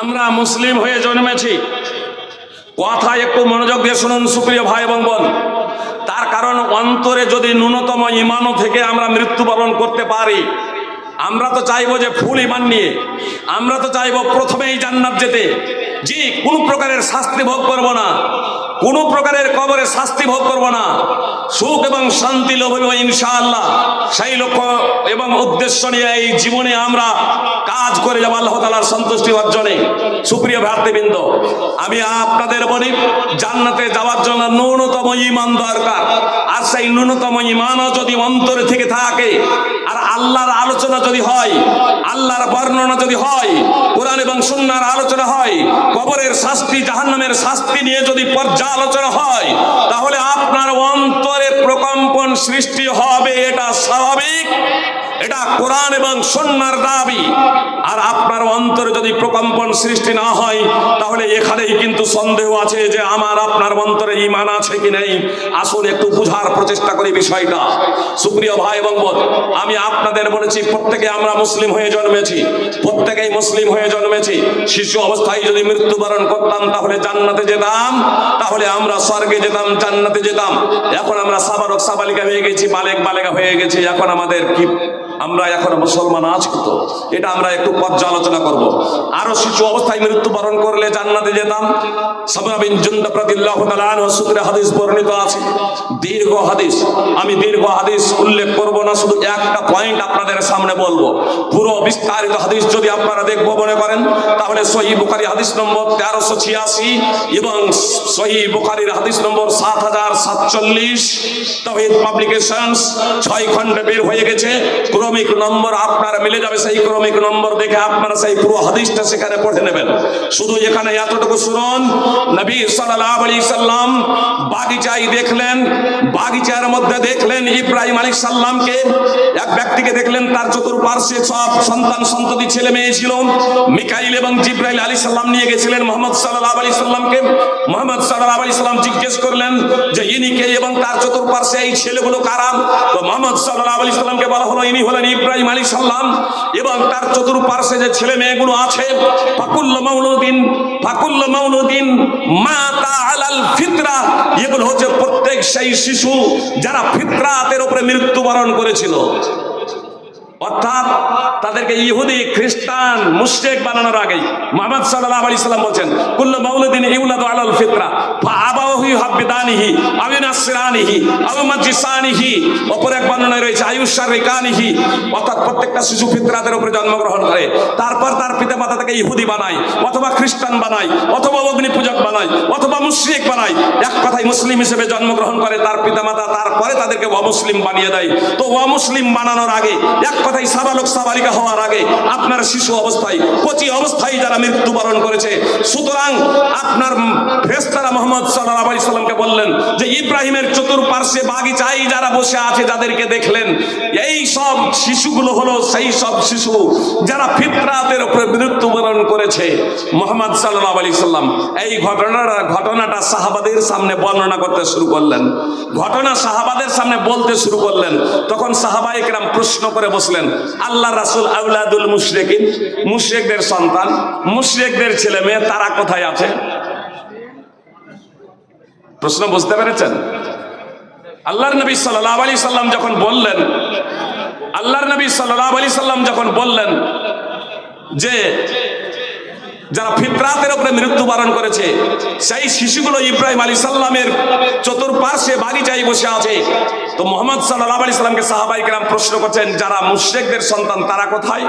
আমরা মুসলিম হয়ে জন্মেছি। কথা একটু মনোযোগ দিয়ে শুনুন, সুপ্রিয় ভাই এবং বোন। তার কারণ অন্তরে যদি ন্যূনতম ইমানও থেকে আমরা মৃত্যুবরণ করতে পারি, আমরা তো চাইব যে ফুল ইমান নিয়ে, আমরা তো চাইব প্রথমেই জান্নাত যেতে। জি, কোনো প্রকারের শাস্তি ভোগ করব না। কোনো প্রকারের কবরে শাস্তি ভোগ করব না। সুখ এবং শান্তি লোভিব ইনশাআল্লাহ। সেই লক্ষ্য এবং উদ্দেশ্য নিয়ে এই জীবনে আমরা কাজ করে যাব আল্লাহ তালার সন্তুষ্টি অর্জনে। সুপ্রিয় ভ্রাতৃবৃন্দ, আমি আপনাদের বলি, জান্নাতে যাওয়ার জন্য ন্যূনতম ইমান দরকার। আর সেই ন্যূনতম ইমানও যদি অন্তরে থেকে থাকে আর আল্লাহর আলোচনা যদি হয়, আল্লাহর বর্ণনা যদি হয়, কোরআন এবং সুন্নার আলোচনা হয়, কবরের শাস্তি, জাহান্নামের শাস্তি নিয়ে যদি পর্যালোচনা হয়, তাহলে আপনার অন্তরে প্রকম্পন সৃষ্টি হবে, এটা স্বাভাবিক। এটা কোরআন এবং সন্ন্যার দাবি। আর আপনার অন্তরে যদি প্রকম্পন সৃষ্টি না হয়, তাহলে এখানেই কিন্তু সন্দেহ আছে যে আমার, আপনার অন্তরে ইমান আছে কি নেই। আসুন একটু বুঝার প্রচেষ্টা করি বিষয়টা। সুপ্রিয় ভাই এবং বোন, আমি আপনাদের বলেছি, প্রত্যেকে আমরা মুসলিম হয়ে জন্মেছি, প্রত্যেকেই মুসলিম হয়ে জন্মেছি। শিশু অবস্থায় যদি মৃত্যুবরণ করতাম, তাহলে জান্নাতে যেতাম, তাহলে আমরা স্বর্গে যেতাম, জান্নাতে যেতাম। এখন আমরা সাবালক সাবালিকা হয়ে গেছি, বালেক বালেকা হয়ে গেছি। এখন আমাদের কি আমরা এখন মুসলমান আছি তো। এটা আমরা একটু পর্যালোচনা করব। আরও শিশু অবস্থায় মৃত্যুবরণ করলে জান্নাতে যেতাম। সূত্রে হাদিস বর্ণিত আছে। দীর্ঘ হাদিস। আমি দীর্ঘ হাদিস উল্লেখ না, শুধু একটা পয়েন্ট আপনাদের সামনে বলব। পুরো বিস্তারিত হাদিস যদি আপনারা দেখব মনে করেন, তাহলে হাদিস নম্বর তেরোশো ছিয়াশি এবং হাদিস নম্বর সাত হাজার সাতচল্লিশ। ছয় খণ্ডে বের হয়ে গেছে। ক্রমিক নম্বর আপনার মিলে যাবে, সেই ক্রমিক নম্বর দেখে আপনারা সেই পুরো হাদিসটা সেখানে পড়ে নেবেন। শুধু এখানে এতটুকু শুনুন, নবী সাল্লাল্লাহু আলাইহি সাল্লাম বাগিচায় দেখলেন, বাগিচার মধ্যে দেখলেন ইব্রাহিম আলাইহিস সালামকে এক ব্যক্তিকে দেখলেন, তার চতুর্পার্শ্বে সব সন্তান সন্ততি ছেলে মেয়ে ছিল। মিকাইল এবং জিব্রাইল আলাইহিস সালাম নিয়ে গেছিলেন মোহাম্মদ সাল্লাল্লাহু আলাইহি সাল্লামকে। মোহাম্মদ সাল্লাল্লাহু আলাইহি সাল্লাম জিজ্ঞেস করলেন যে, ইনি কে এবং তার চতুর্পার্শ্বে এই ছেলেগুলো কারা? তো মোহাম্মদ সাল্লাল্লাহু আলাইহি সাল্লামকে বলা হলো, ইনি হলেন ইব্রাহিম আলাইহিস সাল্লাম এবং তার চতুর্পার্শ্বে যে ছেলে মেয়েগুলো আছে, ফাকুল্ল মাউলুদিন ফাকুল্ল মাউলুদিন মাতা আলাল ফিতরা। এগুলো হচ্ছে প্রত্যেক সেই শিশু যারা ফিতরাতের উপরে মৃত্যুবরণ করেছিল। অর্থাৎ তাদেরকে ইহুদি, খ্রিস্টান, মুশরিক বানানোর আগেই মোহাম্মদ সাল্লাল্লাহু আলাইহি সাল্লাম বলেন কুল্লু মাউলুদিন ইউলাদু আলাল ফিতরা আবাহি হাবিদানিহি ইউহাব্বিদানিহি আবু মাজিসানিহি অপর এক বর্ণনায় রয়েছে জন্মগ্রহণ করে। তারপর তার পিতামাতা তাকে ইহুদি বানায়, অথবা খ্রিস্টান বানায়, অথবা অগ্নি বানায়, অথবা বানায়। এক কথায় মুসলিম হিসেবে জন্মগ্রহণ করে তার পিতামাতা, তারপরে তাদেরকে তো অমুসলিম বানানোর আগে, এক সাবালিকা হওয়ার আগে আপনার শিশু অবস্থায়, কচি অবস্থায় যারা মৃত্যুবরণ করেছে, সুতরাং আপনার ফেরেশতারা মোহাম্মদ সাল্লাল্লাহু আলাইহি সাল্লামকে বললেন যে, ইব্রাহিমের চতুর্পার্শ্বে বাগিচায় যারা বসে আছে, যাদেরকে দেখলেন এই সব শিশুগুলো হলো সেই সব শিশু যারা ফিতরাতের উপরে মৃত্যুবরণ করেছে। মোহাম্মদ সাল্লাল্লাহু আলাইহি সাল্লাম এই ঘটনাটা ঘটনাটা সাহাবাদের সামনে বর্ণনা করতে শুরু করলেন। ঘটনা সাহাবাদের সামনে বলতে শুরু করলেন। তখন সাহাবা একরাম প্রশ্ন করে বসলেন আল্লাহ রাসূল আউলাদুল মুশরিকিন? মুশরিকদের সন্তান? মুশরিকদের ছেলে মেয়ে তারা কোথায় আছে? প্রশ্ন বুঝতে পেরেছেন? আল্লাহর নবী সাল্লাল্লাহু আলাইহি সাল্লাম যখন বললেন, আল্লাহর নবী সাল্লাল্লাহু আলাইহি সাল্লাম যখন বললেন যে যারা ফিতরাতের উপরে মৃত্যুবরণ করেছে, সেই শিশুগুলো ইব্রাহিম আলী সাল্লামের চতুর্পার্শ্বে বাগিচায় বসে আছে। তো মোহাম্মদ সাল্লাহ আলি সাল্লামকে সাহাবাই কেরাম প্রশ্ন করছেন, যারা মুশ্রেকদের সন্তান তারা কোথায়?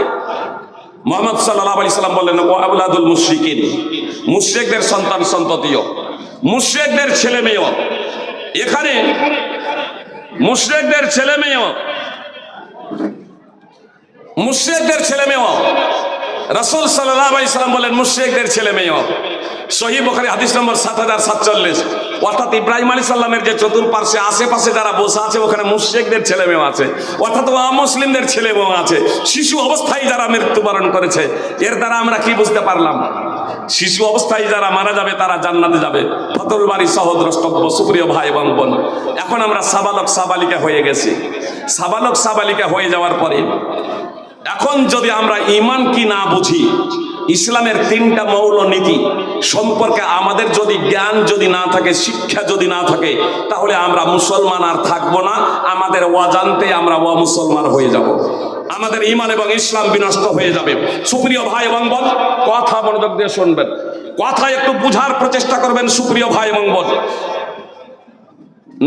মোহাম্মদ সাল্লাহ আলি সাল্লাম বললেন, ও আবুলাদুল মুশ্রিকিন, মুশ্রেকদের সন্তান সন্ততিও, মুশ্রেকদের ছেলে মেয়েও এখানে মুশ্রেকদের ছেলে মেয়েও মুশ্রেকদের ছেলে মেয়েও রাসূল সাল্লাম বলেন, মুশরিকদের ছেলে মেয়ে সহি বুখারী হাদিস নম্বর সাত হাজার সাতচল্লিশ। অর্থাৎ ইব্রাহিম আলী সাল্লামের যে চতুর্পার্শ্বে আশেপাশে যারা বসে আছে, ওখানে মুশরিকদের ছেলে মেয়ে আছে। অর্থাৎ মুসলিমদের ছেলে মেয়ে আছে। শিশু অবস্থায় যারা মৃত্যুবরণ করেছে, এর দ্বারা আমরা কি বুঝতে পারলাম? শিশু অবস্থায় যারা মারা যাবে, তারা জান্নাতে যাবে। ফতল বাড়ি সহ দ্রষ্টব্য, সুপ্রিয় ভাই এবং বোন। এখন আমরা সাবালক, সাবালিকা হয়ে গেছি। সাবালক, সাবালিকা হয়ে যাওয়ার পরে, এখন যদি আমরা ইমান কি না বুঝি, ইসলামের তিনটা মৌল নীতি সম্পর্কে আমাদের যদি জ্ঞান যদি না থাকে, শিক্ষা যদি না থাকে, তাহলে আমরা মুসলমান আর থাকব না। আমাদের অজান্তে আমরা অমুসলমান হয়ে যাব। আমাদের ইমান এবং ইসলাম বিনষ্ট হয়ে যাবে। সুপ্রিয় ভাই এবং বোন, কথা মনোযোগ দিয়ে শুনবেন। কথা একটু বুঝার প্রচেষ্টা করবেন, সুপ্রিয় ভাই এবং বোন।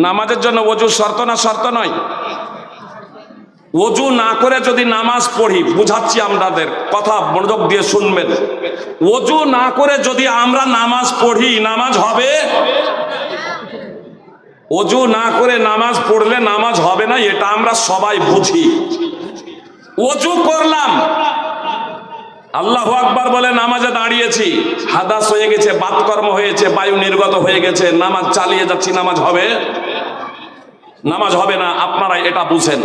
নামাজের জন্য অজু শর্ত না শর্ত নয়? অজু না করে যদি নামাজ পড়ি, বুঝাচ্ছি আমাদের কথা মনোযোগ দিয়ে শুনবেন। অজু না করে যদি আমরা নামাজ পড়ি, নামাজ হবে? অজু না করে নামাজ পড়লে নামাজ হবে না, এটা আমরা সবাই বুঝি। অজু করলাম। আল্লাহ আকবার বলে, নামাজে দাঁড়িয়েছি। হাদাস হয়ে গেছে, বাতকর্ম হয়েছে, বায়ু নির্গত হয়ে গেছে, নামাজ চালিয়ে যাচ্ছি, নামাজ হবে? নামাজ হবে না, আপনারা এটা বুঝেন।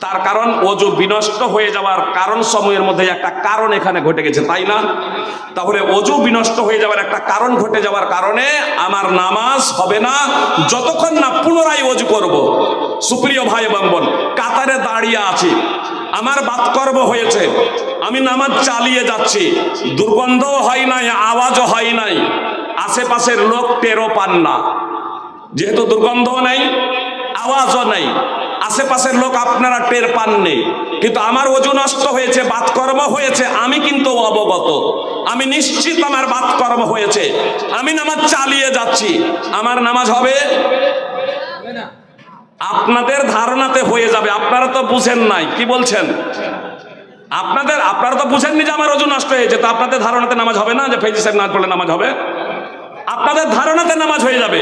তার কারণ অজু বিনষ্ট হয়ে যাওয়ার কারণ সময়ের মধ্যে একটা কারণ এখানে ঘটে গেছে, তাই না? তাহলে অজু বিনষ্ট হয়ে যাওয়ার একটা কারণ ঘটে যাওয়ার কারণে আমার নামাজ হবে না, যতক্ষণ না পুনরায় অজু করব। সুপ্রিয় ভাই এবং বোন, কাতারে দাঁড়িয়ে আছি। আমার বাতকর্ম হয়েছে। আমি নামাজ চালিয়ে যাচ্ছি। দুর্গন্ধও হয় নাই, আওয়াজও হয় নাই। আশেপাশের লোক টেরও পান না। যেহেতু দুর্গন্ধও নাই, আওয়াজও নাই। আশেপাশের লোক আপনারা টের পাননি। কিন্তু আমার ওজন নষ্ট হয়েছে, বাতকর্ম হয়েছে, আমি কিন্তু অবগত। আমি নিশ্চিত আমার বাতকর্ম হয়েছে। আমি নামাজ চালিয়ে যাচ্ছি। আমার নামাজ হবে আপনাদের ধারণাতে হয়ে যাবে, আপনারা তো বুঝেন নাই, কি বলছেন? আপনাদের, আপনারা তো বুঝেননি যে আমার ওজন নষ্ট হয়েছে, তো আপনাদের ধারণাতে নামাজ হবে না, যে ফেজি সাহেব নামাজ পড়লে নামাজ হবে? আপনাদের ধারণাতে নামাজ হয়ে যাবে,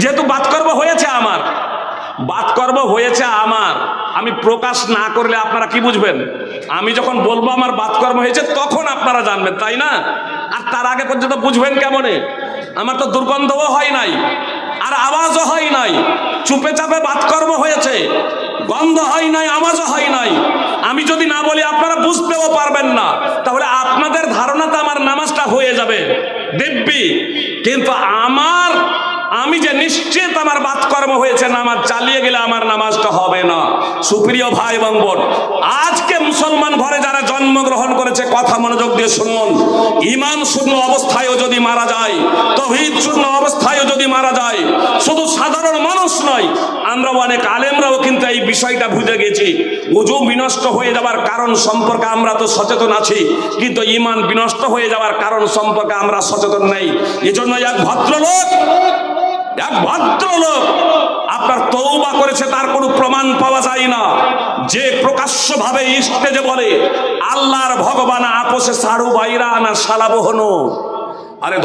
যেহেতু বাতকর্ম হয়েছে আমার, বাতকর্ম হয়েছে আমার, আমি প্রকাশ না করলে আপনারা কি বুঝবেন? আমি যখন বলব আমার বাতকর্ম হয়েছে, তখন আপনারা জানবেন, তাই না? আর তার আগে পর্যন্ত বুঝবেন কেমনে? আমার তো দুর্গন্ধও হয় নাই। আর আওয়াজও হয় নাই। চুপে চাপে বাতকর্ম হয়েছে। গন্ধ হয় নাই, আওয়াজও হয় নাই। আমি যদি না বলি, আপনারা বুঝতেও পারবেন না। তাহলে আপনাদের ধারণাতে আমার নামাজটা হয়ে যাবে। দিব্যি। কিন্তু আমার আমি যে নিশ্চিত আমার বাতকর্ম হয়েছে, নামাজ চালিয়ে গেলে আমার নামাজটা হবে না। সুপ্রিয় ভাই এবং বোন, আজকে মুসলমান ঘরে যারা জন্মগ্রহণ করেছে, কথা মনোযোগ দিয়ে শুনুন। ইমান শূন্য অবস্থায়ও যদি মারা যায়, তহিদ শূন্য অবস্থায়ও যদি মারা যায়, শুধু সাধারণ মানুষ নয় আমরা অনেক আলেমরাও কিন্তু এই বিষয়টা বুঝে গেছি। উজু বিনষ্ট হয়ে যাওয়ার কারণ সম্পর্কে আমরা তো সচেতন আছি, কিন্তু ইমান বিনষ্ট হয়ে যাওয়ার কারণ সম্পর্কে আমরা সচেতন নেই। এজন্য এক ভদ্রলোক এক ভদ্রলোক আপনার করেছে, তার কোনো প্রমাণ পাওয়া যায় না। যে প্রকাশ্যভাবে বলে, আল্লাহর ভগবান সারু বাইরা না সালাবহনো আরে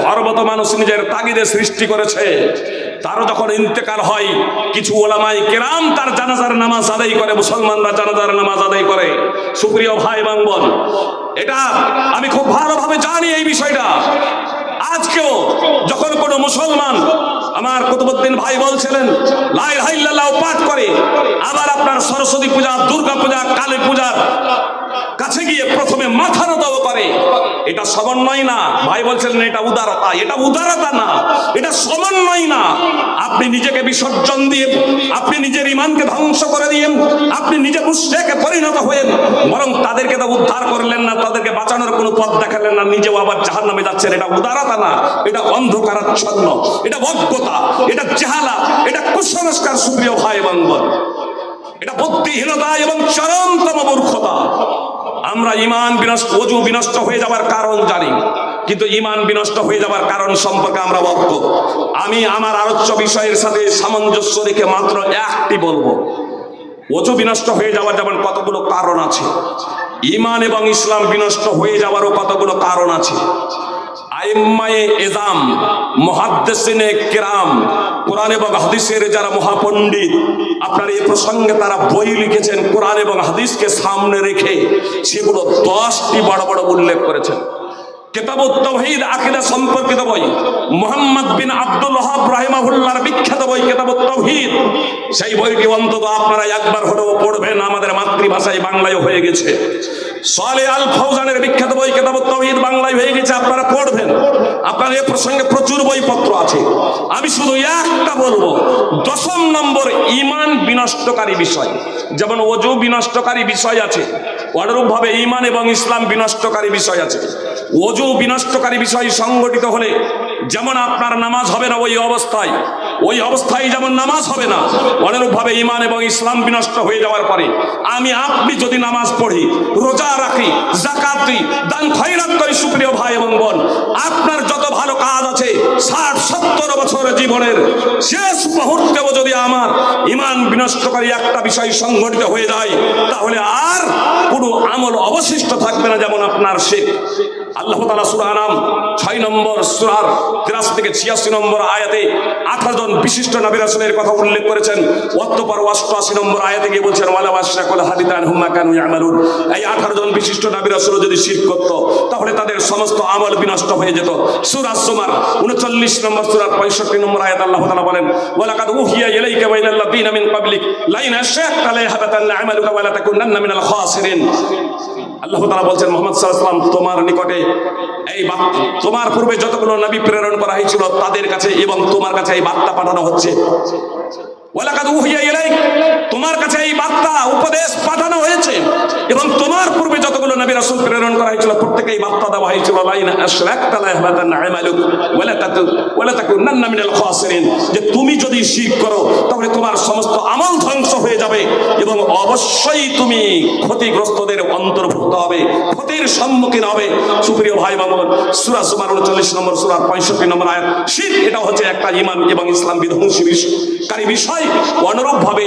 মানুষ নিজের সৃষ্টি করেছে। তারও যখন ইন্তেকাল হয়, কিছু ওলামাই কেরাম তার জানাজার নামাজ আদায় করে, মুসলমানরা জানাজার নামাজ আদায় করে। সুপ্রিয় ভাই এবং বোন এটা আমি খুব ভালোভাবে জানি এই বিষয়টা। আজকেও যখন কোনো মুসলমান আমার কুতুবুদ্দিন ভাই বলছিলেন লাই হাইল্লাহ পাঠ করে, আবার আপনার সরস্বতী পূজা, দুর্গা পূজা, কালী পূজার কাছে গিয়ে প্রথমে মাথা নতাও করে। এটা সমন্বয় না। ভাই বলছিলেন, এটা উদারতা। এটা উদারতা না। এটা সমন্বয় না। আপনি নিজেকে বিসর্জন দিয়ে, আপনি নিজের ইমানকে ধ্বংস করে দিয়ে, আপনি নিজে মুশ্রেকে পরিণত হয়ে বরং তাদেরকে তো উদ্ধার করলেন না কোনো পথ দেখালেন না, নিজেও আবার জাহান নামে যাচ্ছেন। এটা উদারতা না, এটা অন্ধকারাচ্ছন্ন, এটা বজ্ঞতা এটা চেহালা, এটা কুসংস্কার, সুপ্রিয় ভাই এবং এটা বুদ্ধিহীনতা এবং চরমতম মূর্খতা। আমরা ইমান বিনষ্ট, অজু বিনষ্ট হয়ে যাবার কারণ জানি, কিন্তু ইমান বিনষ্ট হয়ে যাবার কারণ সম্পর্কে আমরা অজ্ঞ। আমি আমার আলোচ্য বিষয়ের সাথে সামঞ্জস্য রেখে মাত্র একটি বলব, অজু বিনষ্ট হয়ে যাওয়ার যেমন কতগুলো কারণ আছে ইমান এবং ইসলাম বিনষ্ট হয়ে যাওয়ারও কতগুলো কারণ আছে? এবং যারা আপনার প্রসঙ্গে তারা বই লিখেছেন এবং সামনে রেখে সেগুলো দশটি বড় বড় উল্লেখ করেছেন। কেতাবুত তাওহীদ আকীদা সম্পর্কিত বই। মোহাম্মদ বিন আব্দুল রাহিমাহুল্লাহর বিখ্যাত বই কেতাবুত তাওহীদ সেই বইটি অন্তত আপনারা একবার হলেও পড়বেন, আমাদের মাতৃভাষায় বাংলায় হয়ে গেছে। সালে আল ফৌজানের বিখ্যাত বই তাওহীদ বাংলায় হয়ে গেছে, আপনারা পড়বেন। আপনারা এ প্রসঙ্গে প্রচুর বইপত্র আছে। আমি শুধু একটা বলব, দশম নম্বর ইমান বিনষ্টকারী বিষয়। যেমন ওজু বিনষ্টকারী বিষয় আছে, অনুরূপভাবে ইমান এবং ইসলাম বিনষ্টকারী বিষয় আছে। ওজু বিনষ্টকারী বিষয় সংগঠিত হলে যেমন আপনার নামাজ হবে না ওই অবস্থায় ওই অবস্থায় যেমন নামাজ হবে না, অনুরূপভাবে ইমান এবং ইসলাম বিনষ্ট হয়ে যাওয়ার পরে আমি আপনি যদি নামাজ পড়ি, রোজা রাখি জাকাত দান খয়রাত করি সুপ্রিয় ভাই এবং বোন, আপনার যত ভালো কাজ আছে, ষাট, সত্তর বছর জীবনের শেষ মুহূর্তেও যদি আমার ইমান বিনষ্টকারী একটা বিষয় সংগঠিত হয়ে যায়, তাহলে আর কোনো আমল অবশিষ্ট থাকবে না যেমন আপনার শেখ। আল্লাহ তালা সুরা নাম ছয় নম্বর সুরার তিরাশি থেকে ছিয়াশি নম্বর আয়াতে আঠারো জন বিশিষ্ট নবীর রাসূলের কথা উল্লেখ করেছেন। অতঃপর অষ্টআশি নম্বর আয়াতে গিয়ে বলছেন, ওয়ালা বাশরাকুল হাদিতান হুম্মা কানু ইয়ামালুন। এই আঠারো জন বিশিষ্ট নবীর রাসূল যদি শিরক করত, তাহলে তাদের সমস্ত আমল বিনষ্ট হয়ে যেত। সূরা সুমার 39 নম্বর সূরার 65 নম্বর আয়াত আল্লাহ তাআলা বলেন, ওয়ালাকাদ উহিয়া ইলাইকা ওয়া ইলাল লাযিনা মিন ক্বাবলিক, লাইন আশরাকতা লা ইয়াহবাতান্না আমালুকা ওয়া লা তাকুনান্না মিনাল খাসিরিন। আল্লাহ তাআলা বলছেন, মুহাম্মদ সাল্লাল্লাহু আলাইহি তোমার নিকটে এই তোমার পূর্বে যতগুলো নবী প্রেরণ করা হয়েছিল তাদের কাছে এবং তোমার কাছে এই বার্তা পাঠানো হচ্ছে। তোমার কাছে এই বার্তা, উপদেশ পাঠানো হয়েছে। এবং তোমার পূর্বে যতগুলো নবী রাসূল প্রেরণ করা হয়েছিল, প্রত্যেকেই বার্তা দেওয়া হয়েছিল যে তুমি শিরক করো, তাহলে তোমার সমস্ত আমল ধ্বংস হয়ে যাবে এবং অবশ্যই তুমি ক্ষতিগ্রস্তদের অন্তর্ভুক্ত হবে, ক্ষতির সম্মুখীন হবে। সুপ্রিয় ভাই বাবন সুরা সুমার 39 নম্বর, সুরা পঁয়ষট্টি নম্বর আয়াত শিখ এটা হচ্ছে একটা ইমান এবং ইসলাম বিধ্বংসী বিষয়। কারি বিষয়, অনুরূপভাবে